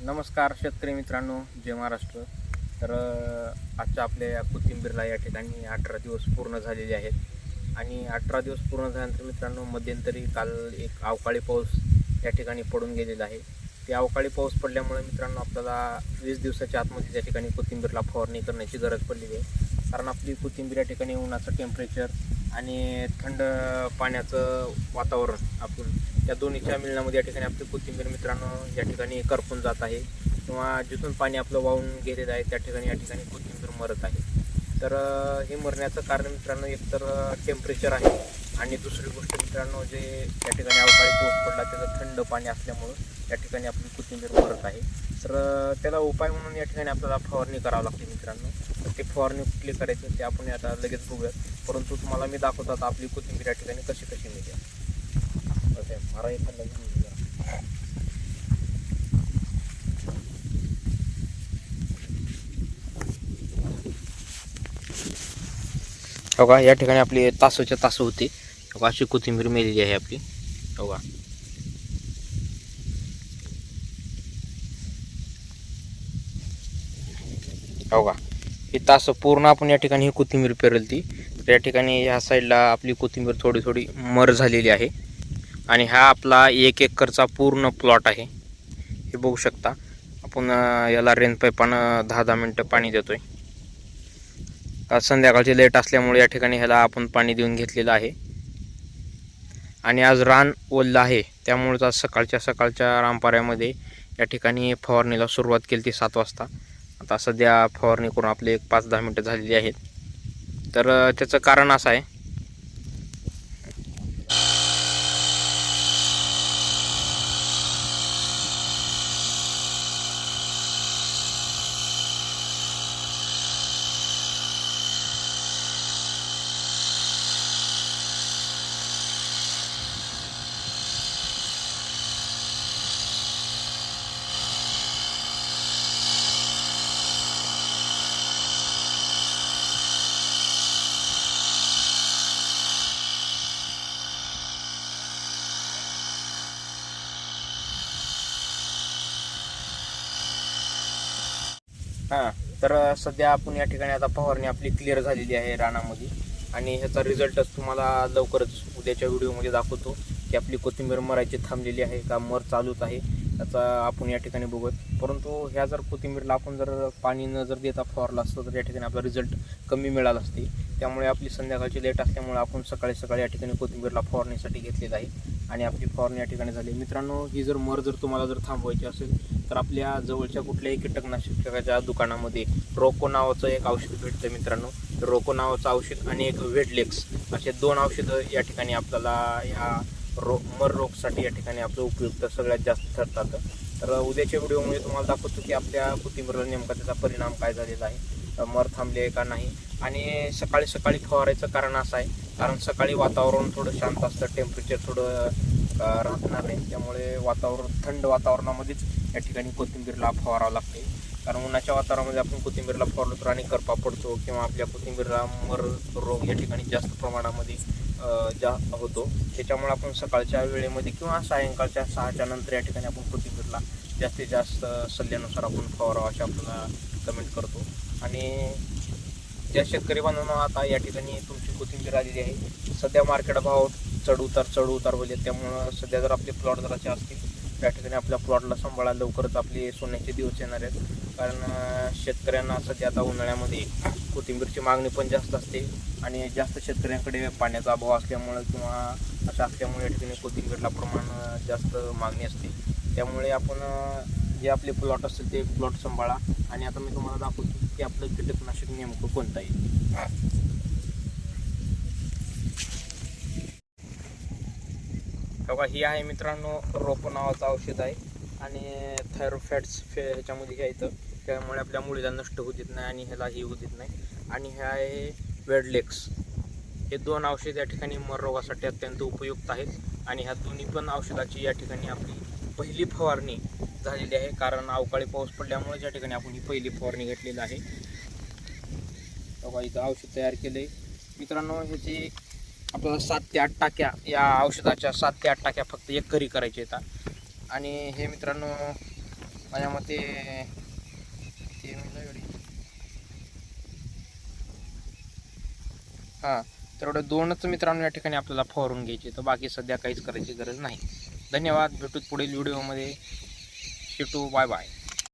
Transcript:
नमस्कार शेतकरी मित्रांनो जय महाराष्ट्र. तर आजच्या आपल्या या कोथिंबीरला या ठिकाणी अठरा दिवस पूर्ण झालेले आहेत. आणि अठरा दिवस पूर्ण झाल्यानंतर मित्रांनो मध्यंतरी काल एक अवकाळी पाऊस या ठिकाणी पडून गेलेला आहे. ते अवकाळी पाऊस पडल्यामुळे मित्रांनो आपल्याला वीस दिवसाच्या आतमध्ये त्या ठिकाणी कोथिंबीरला फवारणी करण्याची गरज पडलेली आहे. कारण आपली कोथिंबीर या ठिकाणी उन्हाचं टेम्परेचर आणि थंड पाण्याचं वातावरण आपण या दोन्हीच्या मिलनामध्ये या ठिकाणी आपली कोथिंबीर मित्रांनो या ठिकाणी करपून जात आहे. किंवा जिथून पाणी आपलं वाहून गेलेलं आहे त्या ठिकाणी या ठिकाणी कोथिंबीर मरत आहे. तर हे मरण्याचं कारण मित्रांनो एकतर टेम्परेचर आहे. आणि दुसरी गोष्ट मित्रांनो जे त्या ठिकाणी अवकाळी पाऊस पडला त्याचं थंड पाणी असल्यामुळं या ठिकाणी आपली कोथिंबीर मरत आहे. तर त्याला उपाय म्हणून या ठिकाणी आपल्याला फवारणी करावं लागते मित्रांनो. तर ते फवारणी कुठली करायची ते आपण आता लगेच बघूयात. परंतु तुम्हाला मी दाखवतात आपली कोथिंबीर या ठिकाणी कशी कशी मिळते मारा एखादा हो का? या ठिकाणी आपली तासोच्या तास होते. हो का? अशी कोथिंबीर मेलेली आहे आपली. हो का? हो का? ही तास पूर्ण आपण या ठिकाणी ही कोथिंबीर पेरलती. तर या ठिकाणी ह्या साईडला आपली कोथिंबीर थोडी थोडी मर झालेली आहे. आणि हा आपला एक एकरचा पूर्ण प्लॉट आहे. हे बघू शकता. आपण याला रेन पाईपानं दहा दहा मिनटं पाणी देतोय. आज संध्याकाळची लेट असल्यामुळे या ठिकाणी ह्याला आपण पाणी देऊन घेतलेलं आहे. आणि आज रान ओललं आहे. त्यामुळेच आज सकाळच्या सकाळच्या रामपाऱ्यामध्ये या ठिकाणी फवारणीला सुरुवात केली ती सात वाजता. आता सध्या फवारणी करून आपले एक पाच दहा मिनटं झालेली आहेत. तर त्याचं कारण असं आहे हां तर सध्या आपण या ठिकाणी आता फवारणी आपली क्लिअर झालेली आहे रानामध्ये. आणि ह्याचा रिझल्टच तुम्हाला लवकरच उद्याच्या व्हिडिओमध्ये दाखवतो की आपली कोथिंबीर मरायची थांबलेली आहे का मर चालूच आहे त्याचा आपण या ठिकाणी बघत परंतु ह्या जर कोथिंबीरला आपण जर पाणी न जर देता फवारला असतं तर या ठिकाणी आपला रिझल्ट कमी मिळाला असते. त्यामुळे आपली संध्याकाळची लेट असल्यामुळे आपण सकाळी सकाळी या ठिकाणी कोथिंबीरला फवारणीसाठी घेतलेलं आहे. आणि आपली फवारणी या ठिकाणी झाली. मित्रांनो ही जर मर जर तुम्हाला जर थांबवायची असेल तर आपल्या जवळच्या कुठल्याही कीटकनाशकाच्या दुकानामध्ये रोको नावाचं एक औषध भेटतं मित्रांनो. रोको नावाचं औषध आणि एक वेडलेक्स. असे दोन औषधं या ठिकाणी आपल्याला ह्या रो मर रोगसाठी या ठिकाणी आपलं उपयुक्त सगळ्यात जास्त ठरतात. तर उद्याच्या व्हिडिओमध्ये तुम्हाला दाखवतो की आपल्या कोथिंबीरला नेमका त्याचा परिणाम काय झालेला आहे. मर थांबले आहे का नाही? आणि सकाळी सकाळी फवारायचं कारण असं आहे. कारण सकाळी वातावरण थोडं शांत असतं. टेम्परेचर थोडं राहणार नाही. त्यामुळे वातावरण थंड वातावरणामध्येच या ठिकाणी कोथिंबीरला फवारावं लागते कारण उन्हाच्या वातावरणामध्ये आपण कोथिंबीरला फवारलो तर आणि करपा पडतो किंवा आपल्या कोथिंबीरला मर रोग या ठिकाणी जास्त प्रमाणामध्ये जा होतो. त्याच्यामुळे आपण सकाळच्या वेळेमध्ये किंवा सायंकाळच्या सहाच्या नंतर या ठिकाणी आपण कोथिंबीरला जास्तीत जास्त सल्ल्यानुसार आपण फवारावा असे आपल्याला कमेंट करतो. आणि ज्या शेतकरी बांधवांना आता या ठिकाणी तुमची कोथिंबीर आलेली आहे. सध्या मार्केट भाव चढ उतार चढ उतार बोलले त्यामुळं सध्या जर आपले प्लॉट जराचे असतील त्या ठिकाणी आपल्या प्लॉटला सांभाळा लवकरच आपले सोन्याचे दिवस येणार आहेत. कारण शेतकऱ्यांना सध्या आता उन्हाळ्यामध्ये कोथिंबीरची मागणी पण जास्त असते आणि जास्त शेतकऱ्यांकडे पाण्याचा अभाव असल्यामुळं किंवा असं असल्यामुळे या ठिकाणी कोथिंबीरला प्रमाण जास्त मागणी असते. त्यामुळे आपण जे आपले प्लॉट असतील ते प्लॉट सांभाळा. आणि आता मी तुम्हाला दाखवतो की आपलं कीटकनाशक नेमकं कोणतं आहे. बघा ही आहे मित्रांनो रोपो नावाचं औषध आहे. आणि थायरोफॅट्स फे ह्याच्यामध्ये घ्यायचं त्यामुळे आपल्या मुलीला नष्ट होऊ देत नाही आणि ह्याला ही होऊ देत नाही. आणि हे आहे वेडलेक्स. हे दोन औषध या ठिकाणी मर रोगासाठी अत्यंत उपयुक्त आहेत. आणि ह्या दोन्ही पण औषधाची या ठिकाणी आपली पहिली फवारणी झालेली आहे. कारण अवकाळी पाऊस पडल्यामुळे या ठिकाणी आपण ही पहिली फवारणी घेतलेली आहे. बघा इथं औषध तयार केले मित्रांनो ह्याची आपल्याला सात ते आठ टाक्या या औषधाच्या सात ते आठ टाक्या फक्त एक घरी करायच्या येतात आणि हे मित्रांनो माझ्या मते ते हां तेवढं दोनच मित्रांनो या ठिकाणी आपल्याला फवारून घ्यायचे तर बाकी सध्या काहीच करायची गरज नाही. धन्यवाद. भेटूत पुढील व्हिडिओमध्ये. you too bye